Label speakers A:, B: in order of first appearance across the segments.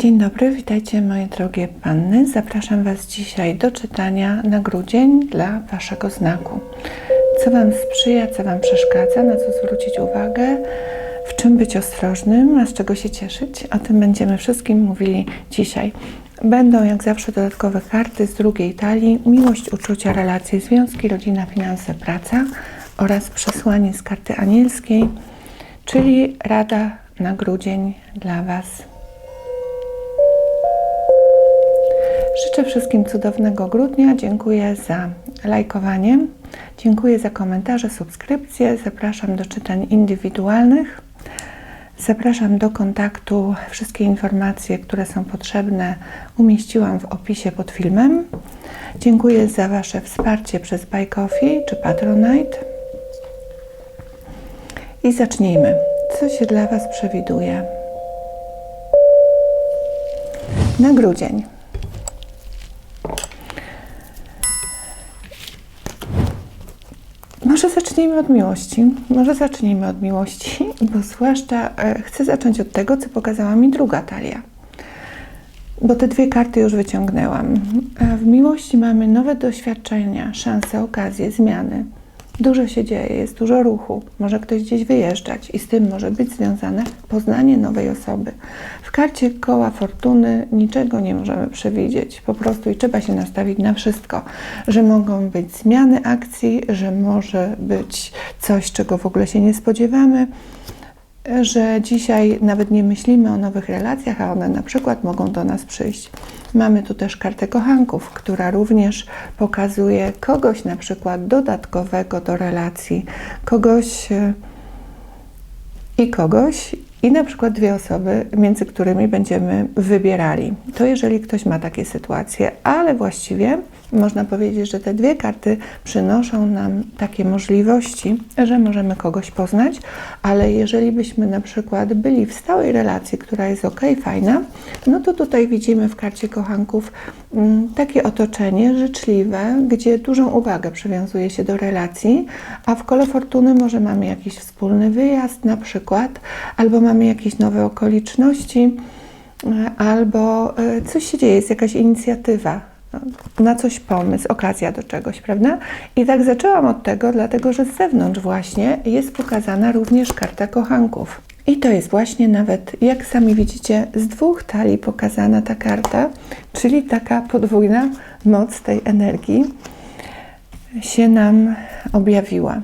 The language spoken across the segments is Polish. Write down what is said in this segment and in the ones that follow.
A: Dzień dobry, witajcie moje drogie panny. Zapraszam Was dzisiaj do czytania na grudzień dla Waszego znaku. Co Wam sprzyja, co Wam przeszkadza, na co zwrócić uwagę, w czym być ostrożnym, a z czego się cieszyć. O tym będziemy wszystkim mówili dzisiaj. Będą jak zawsze dodatkowe karty z drugiej talii, miłość, uczucia, relacje, związki, rodzina, finanse, praca oraz przesłanie z karty anielskiej, czyli rada na grudzień dla Was. Życzę wszystkim cudownego grudnia. Dziękuję za lajkowanie. Dziękuję za komentarze, subskrypcje. Zapraszam do czytań indywidualnych. Zapraszam do kontaktu. Wszystkie informacje, które są potrzebne, umieściłam w opisie pod filmem. Dziękuję za Wasze wsparcie przez Buy Coffee czy Patronite. I zacznijmy. Co się dla Was przewiduje? Na grudzień. Może zacznijmy od miłości. Może zacznijmy od miłości, bo zwłaszcza e, chcę zacząć od tego, co pokazała mi druga talia. Bo te dwie karty już wyciągnęłam. E, W miłości mamy nowe doświadczenia, szanse, okazje, zmiany. Dużo się dzieje, jest dużo ruchu. Może ktoś gdzieś wyjeżdżać i z tym może być związane poznanie nowej osoby. W karcie koła fortuny niczego nie możemy przewidzieć. Po prostu i trzeba się nastawić na wszystko, że mogą być zmiany akcji, że może być coś, czego w ogóle się nie spodziewamy że dzisiaj nawet nie myślimy o nowych relacjach, a one na przykład mogą do nas przyjść. Mamy tu też kartę kochanków, która również pokazuje kogoś na przykład dodatkowego do relacji, kogoś e, i kogoś, i na przykład dwie osoby, między którymi będziemy wybierali. To jeżeli ktoś ma takie sytuacje, ale właściwie można powiedzieć, że te dwie karty przynoszą nam takie możliwości, że możemy kogoś poznać, ale jeżeli byśmy na przykład byli w stałej relacji, która jest ok, fajna, no to tutaj widzimy w karcie kochanków mm, takie otoczenie życzliwe, gdzie dużą uwagę przywiązuje się do relacji, a w kole fortuny może mamy jakiś wspólny wyjazd na przykład, albo mamy jakieś nowe okoliczności, e, albo e, coś się dzieje, jest jakaś inicjatywa na coś pomysł, okazja do czegoś, prawda? I tak zaczęłam od tego, dlatego że z zewnątrz właśnie jest pokazana również karta kochanków. I to jest właśnie nawet, jak sami widzicie, z dwóch talii pokazana ta karta, czyli taka podwójna moc tej energii się nam objawiła.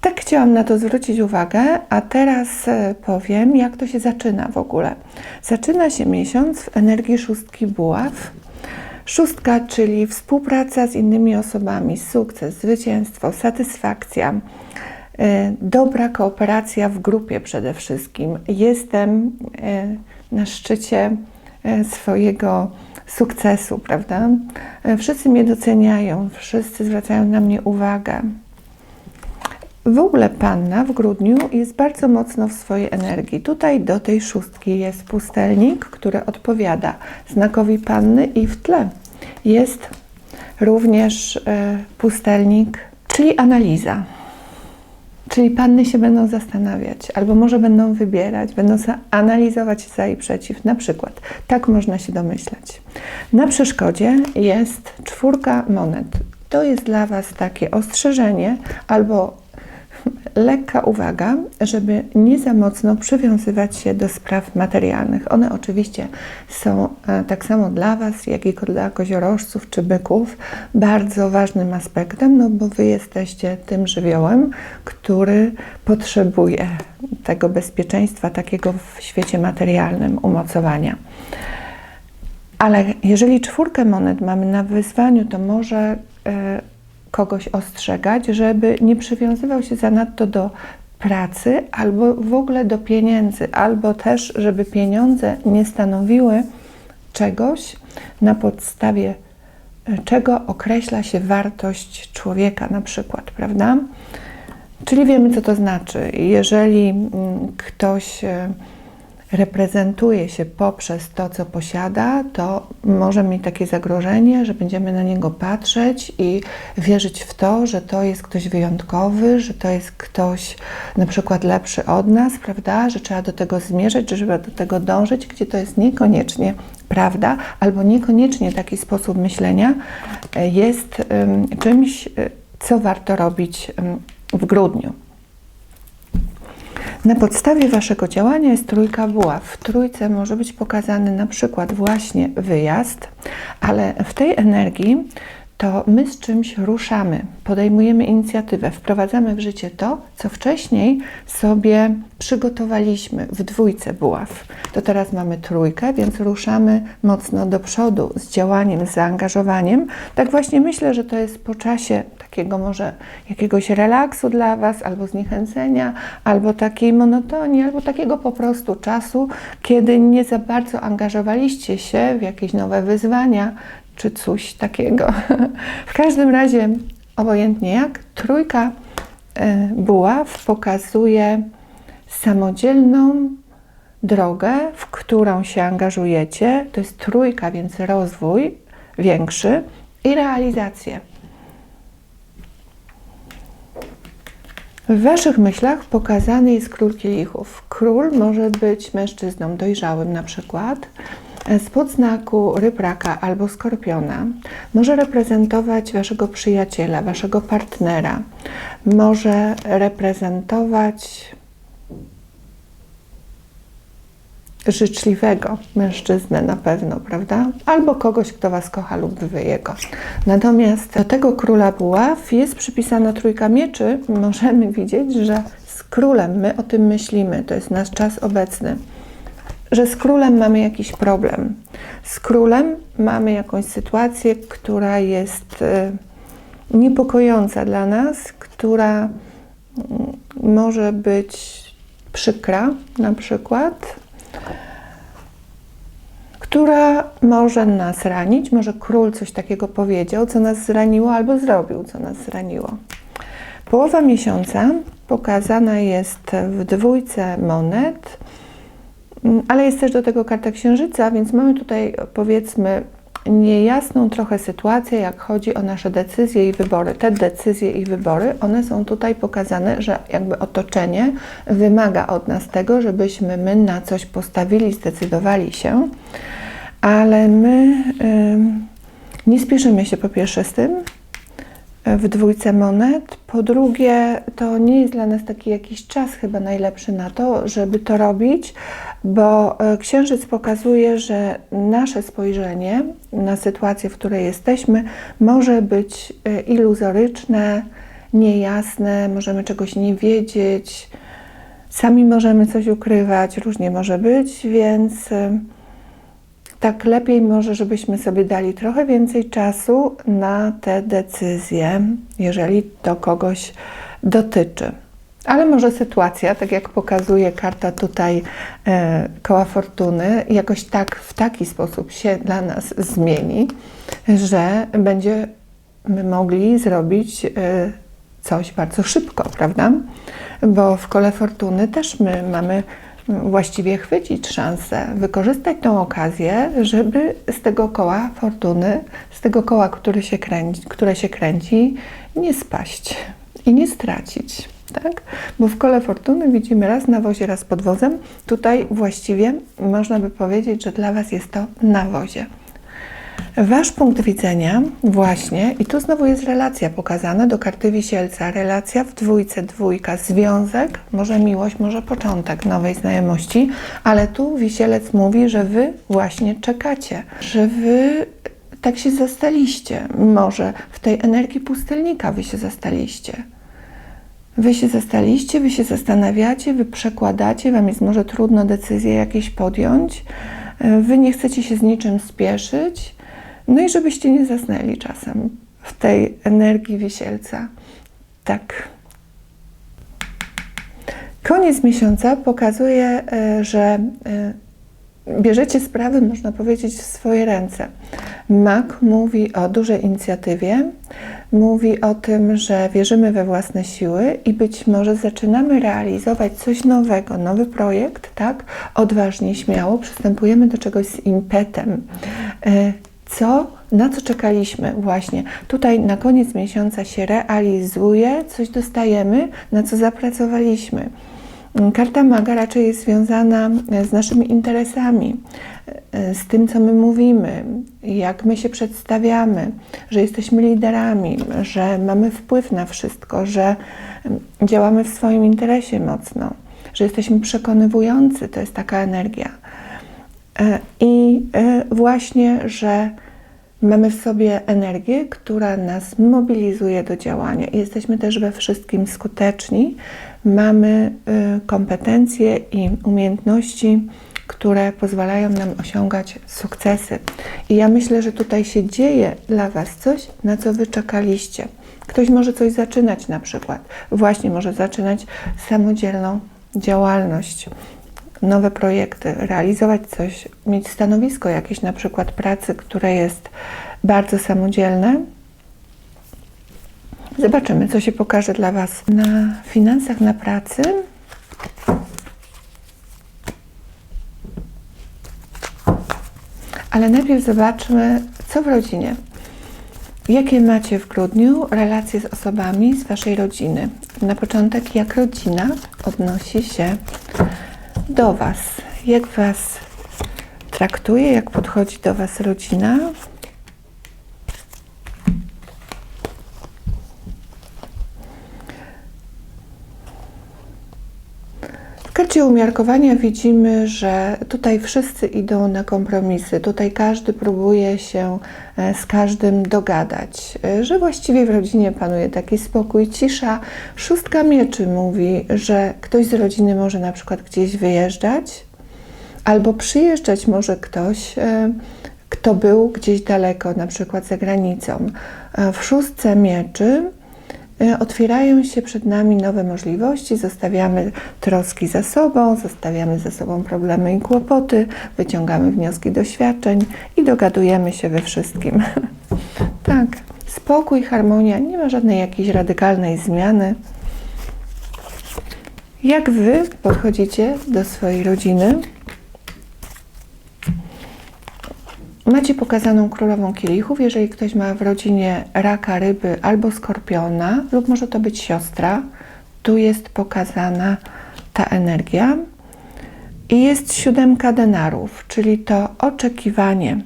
A: Tak chciałam na to zwrócić uwagę, a teraz e, powiem, jak to się zaczyna w ogóle. Zaczyna się miesiąc w energii szóstki buław, Szóstka, czyli współpraca z innymi osobami, sukces, zwycięstwo, satysfakcja, e, dobra kooperacja w grupie przede wszystkim. Jestem e, na szczycie e, swojego sukcesu, prawda? Wszyscy mnie doceniają, wszyscy zwracają na mnie uwagę. W ogóle panna w grudniu jest bardzo mocno w swojej energii. Tutaj do tej szóstki jest pustelnik, który odpowiada znakowi panny i w tle jest również e, pustelnik, czyli analiza. Czyli panny się będą zastanawiać, albo może będą wybierać, będą analizować za i przeciw. Na przykład, tak można się domyślać. Na przeszkodzie jest czwórka monet. To jest dla Was takie ostrzeżenie albo lekka uwaga, żeby nie za mocno przywiązywać się do spraw materialnych. One oczywiście są e, tak samo dla Was, jak i dla koziorożców czy byków bardzo ważnym aspektem, no bo Wy jesteście tym żywiołem, który potrzebuje tego bezpieczeństwa takiego w świecie materialnym, umocowania. Ale jeżeli czwórkę monet mamy na wyzwaniu, to może e, kogoś ostrzegać, żeby nie przywiązywał się zanadto do pracy albo w ogóle do pieniędzy, albo też, żeby pieniądze nie stanowiły czegoś, na podstawie e, czego określa się wartość człowieka, na przykład, prawda? Czyli wiemy, co to znaczy. Jeżeli mm, ktoś e, reprezentuje się poprzez to, co posiada, to może mieć takie zagrożenie, że będziemy na niego patrzeć i wierzyć w to, że to jest ktoś wyjątkowy, że to jest ktoś na przykład lepszy od nas, prawda? Że trzeba do tego zmierzać, że trzeba do tego dążyć, gdzie to jest niekoniecznie prawda, albo niekoniecznie taki sposób myślenia e, jest czymś, e, co warto robić w grudniu. Na podstawie Waszego działania jest trójka buław. W trójce może być pokazany na przykład właśnie wyjazd, ale w tej energii to my z czymś ruszamy, podejmujemy inicjatywę, wprowadzamy w życie to, co wcześniej sobie przygotowaliśmy w dwójce buław. To teraz mamy trójkę, więc ruszamy mocno do przodu z działaniem, z zaangażowaniem. Tak właśnie myślę, że to jest po czasie takiego może jakiegoś relaksu dla Was, albo zniechęcenia, albo takiej monotonii, albo takiego po prostu czasu, kiedy nie za bardzo angażowaliście się w jakieś nowe wyzwania, czy coś takiego. W każdym razie, obojętnie jak, trójka e, buław pokazuje samodzielną drogę, w którą się angażujecie. To jest trójka, więc rozwój większy i realizację. W Waszych myślach pokazany jest król kielichów. Król może być mężczyzną dojrzałym na przykład, spod znaku rybraka albo skorpiona może reprezentować waszego przyjaciela, waszego partnera, może reprezentować życzliwego mężczyznę na pewno, prawda? Albo kogoś, kto Was kocha lub Wy jego. Natomiast do tego króla buław jest przypisana trójka mieczy. Możemy widzieć, że z królem my o tym myślimy. To jest nasz czas obecny że z królem mamy jakiś problem. Z królem mamy jakąś sytuację, która jest e, niepokojąca dla nas, która mm, może być przykra, na przykład, która może nas ranić. Może król coś takiego powiedział, co nas zraniło, albo zrobił, co nas zraniło. Połowa miesiąca pokazana jest w dwójce monet Mm, ale jest też do tego karta księżyca, więc mamy tutaj powiedzmy niejasną trochę sytuację, jak chodzi o nasze decyzje i wybory. Te decyzje i wybory, one są tutaj pokazane, że jakby otoczenie wymaga od nas tego, żebyśmy my na coś postawili, zdecydowali się, ale my nie spieszymy się po pierwsze z tym, w dwójce monet. Po drugie, to nie jest dla nas taki jakiś czas chyba najlepszy na to, żeby to robić, bo e, księżyc pokazuje, że nasze spojrzenie na sytuację, w której jesteśmy, może być e, iluzoryczne, niejasne, możemy czegoś nie wiedzieć, sami możemy coś ukrywać, różnie może być, więc e, tak lepiej może, żebyśmy sobie dali trochę więcej czasu na te decyzje, jeżeli to kogoś dotyczy. Ale może sytuacja, tak jak pokazuje karta tutaj e, koła fortuny, jakoś tak w taki sposób się dla nas zmieni, że będziemy mogli zrobić e, coś bardzo szybko, prawda? Bo w kole fortuny też my mamy właściwie chwycić szansę, wykorzystać tą okazję, żeby z tego koła fortuny, z tego koła, który się kręci, które się kręci, nie spaść i nie stracić. Tak? Bo w kole fortuny widzimy raz na wozie, raz pod wozem. Tutaj właściwie można by powiedzieć, że dla Was jest to na wozie. Wasz punkt widzenia właśnie, i tu znowu jest relacja pokazana do karty wisielca. Relacja w dwójce, dwójka, związek, może miłość, może początek nowej znajomości, ale tu wisielec mówi, że wy właśnie czekacie, że wy tak się zastaliście. Może w tej energii pustelnika wy się zastaliście. Wy się zastaliście, wy się zastanawiacie, wy przekładacie, wam jest może trudno decyzję jakieś podjąć, wy nie chcecie się z niczym spieszyć, no i żebyście nie zasnęli czasem w tej energii wisielca. Tak. Koniec miesiąca pokazuje, e, że e, bierzecie sprawy, można powiedzieć, w swoje ręce. Mak mówi o dużej inicjatywie, mówi o tym, że wierzymy we własne siły i być może zaczynamy realizować coś nowego, nowy projekt, tak? Odważnie, śmiało przystępujemy do czegoś z impetem. Co, na co czekaliśmy? Właśnie tutaj na koniec miesiąca się realizuje, coś dostajemy, na co zapracowaliśmy. Karta maga raczej jest związana e, z naszymi interesami, e, z tym, co my mówimy, jak my się przedstawiamy, że jesteśmy liderami, że mamy wpływ na wszystko, że mm, działamy w swoim interesie mocno, że jesteśmy przekonywujący, to jest taka energia. E, I właśnie, że mamy w sobie energię, która nas mobilizuje do działania jesteśmy też we wszystkim skuteczni. Mamy y, kompetencje i umiejętności, które pozwalają nam osiągać sukcesy. I ja myślę, że tutaj się dzieje dla Was coś, na co Wy czekaliście. Ktoś może coś zaczynać na przykład, właśnie może zaczynać samodzielną działalność nowe projekty, realizować coś, mieć stanowisko jakieś na przykład pracy, które jest bardzo samodzielne. Zobaczymy, co się pokaże dla Was na finansach, na pracy. Ale najpierw zobaczmy, co w rodzinie. Jakie macie w grudniu relacje z osobami z Waszej rodziny? Na początek, jak rodzina odnosi się do Was. Jak Was traktuje, jak podchodzi do Was rodzina. Karcie umiarkowania widzimy, że tutaj wszyscy idą na kompromisy. Tutaj każdy próbuje się e, z każdym dogadać, e, że właściwie w rodzinie panuje taki spokój, cisza. Szóstka mieczy mówi, że ktoś z rodziny może na przykład gdzieś wyjeżdżać, albo przyjeżdżać może ktoś, e, kto był gdzieś daleko, na przykład za granicą. W szóstce mieczy otwierają się przed nami nowe możliwości, zostawiamy troski za sobą, zostawiamy za sobą problemy i kłopoty, wyciągamy wnioski doświadczeń i dogadujemy się we wszystkim. tak, spokój, harmonia, nie ma żadnej jakiejś radykalnej zmiany. Jak Wy podchodzicie do swojej rodziny? Macie pokazaną królową kielichów, jeżeli ktoś ma w rodzinie raka, ryby albo skorpiona, lub może to być siostra, tu jest pokazana ta energia. I jest siódemka denarów, czyli to oczekiwanie.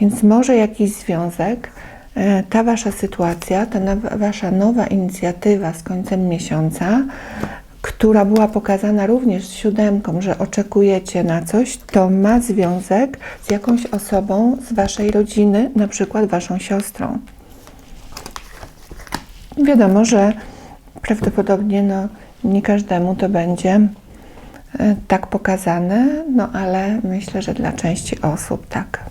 A: Więc może jakiś związek, e, ta wasza sytuacja, ta wasza nowa inicjatywa z końcem miesiąca która była pokazana również siódemką, że oczekujecie na coś, to ma związek z jakąś osobą z waszej rodziny, na przykład waszą siostrą. Wiadomo, że prawdopodobnie no, nie każdemu to będzie e, tak pokazane, no ale myślę, że dla części osób tak.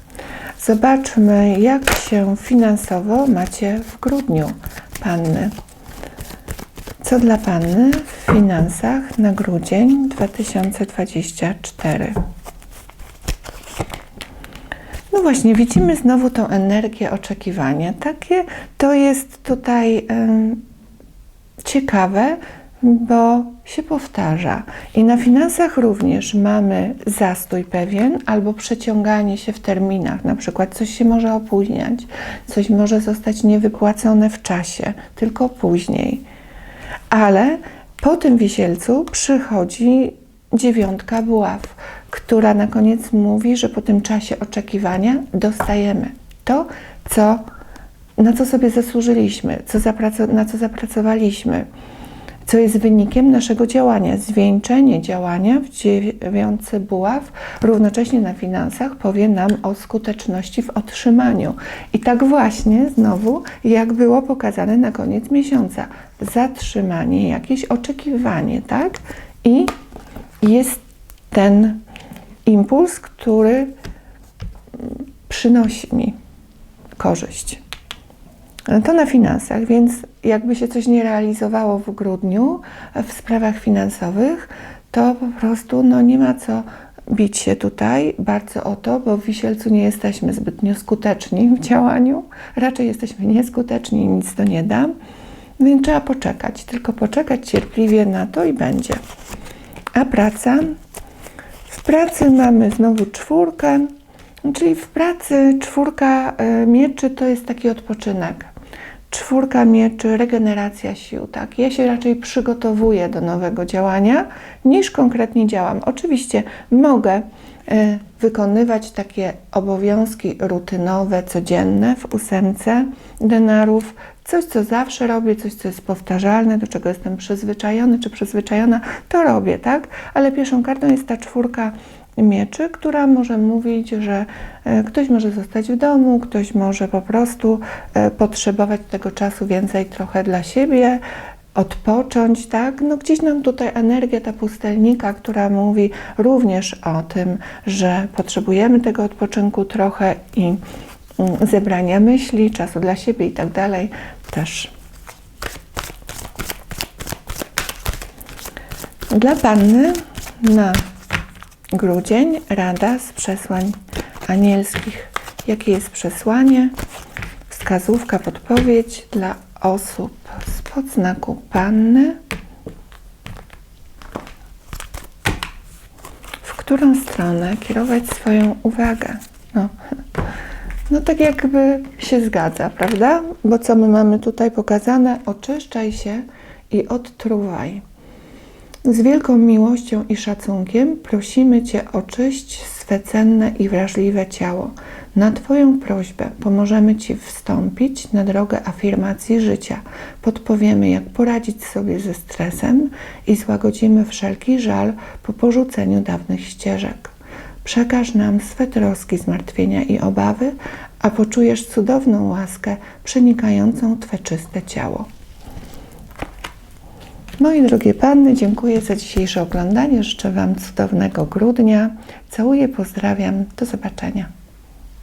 A: Zobaczmy, jak się finansowo macie w grudniu, panny. Co dla Panny w finansach na grudzień 2024? No właśnie, widzimy znowu tą energię oczekiwania. Takie to jest tutaj ciekawe, bo się powtarza. I na finansach również mamy zastój pewien albo przeciąganie się w terminach. Na przykład coś się może opóźniać, coś może zostać niewypłacone w czasie, tylko później ale po tym wisielcu przychodzi dziewiątka buław, która na koniec mówi, że po tym czasie oczekiwania dostajemy to, co, na co sobie zasłużyliśmy, co na co zapracowaliśmy, co jest wynikiem naszego działania. Zwieńczenie działania w dziewiątce buław równocześnie na finansach powie nam o skuteczności w otrzymaniu. I tak właśnie znowu, jak było pokazane na koniec miesiąca zatrzymanie, jakieś oczekiwanie, tak? I jest ten impuls, który przynosi mi korzyść. To na finansach, więc jakby się coś nie realizowało w grudniu w sprawach finansowych, to po prostu no, nie ma co bić się tutaj bardzo o to, bo w Wisielcu nie jesteśmy zbytnio skuteczni w działaniu. Raczej jesteśmy nieskuteczni i nic to nie da. Więc trzeba poczekać, tylko poczekać cierpliwie na to i będzie. A praca? W pracy mamy znowu czwórkę, czyli w pracy czwórka e, mieczy to jest taki odpoczynek. Czwórka mieczy, regeneracja sił, tak. Ja się raczej przygotowuję do nowego działania, niż konkretnie działam. Oczywiście mogę e, wykonywać takie obowiązki rutynowe, codzienne w ósemce denarów, coś, co zawsze robię, coś, co jest powtarzalne, do czego jestem przyzwyczajony czy przyzwyczajona, to robię, tak? Ale pierwszą kartą jest ta czwórka mieczy, która może mówić, że e, ktoś może zostać w domu, ktoś może po prostu e, potrzebować tego czasu więcej trochę dla siebie, odpocząć, tak? No gdzieś nam tutaj energia ta pustelnika, która mówi również o tym, że potrzebujemy tego odpoczynku trochę i mm, zebrania myśli, czasu dla siebie i tak dalej też. Dla Panny na grudzień rada z przesłań anielskich. Jakie jest przesłanie? Wskazówka, podpowiedź dla osób spod znaku Panny. W którą stronę kierować swoją uwagę? No, no tak jakby się zgadza, prawda? Bo co my mamy tutaj pokazane? Oczyszczaj się i odtruwaj. Z wielką miłością i szacunkiem prosimy Cię oczyść swe cenne i wrażliwe ciało. Na Twoją prośbę pomożemy Ci wstąpić na drogę afirmacji życia. Podpowiemy, jak poradzić sobie ze stresem i złagodzimy wszelki żal po porzuceniu dawnych ścieżek. Przekaż nam swe troski, zmartwienia i obawy, a poczujesz cudowną łaskę przenikającą Twe czyste ciało. Moje drogie panny, dziękuję za dzisiejsze oglądanie. Życzę Wam cudownego grudnia. Całuję, pozdrawiam. Do zobaczenia.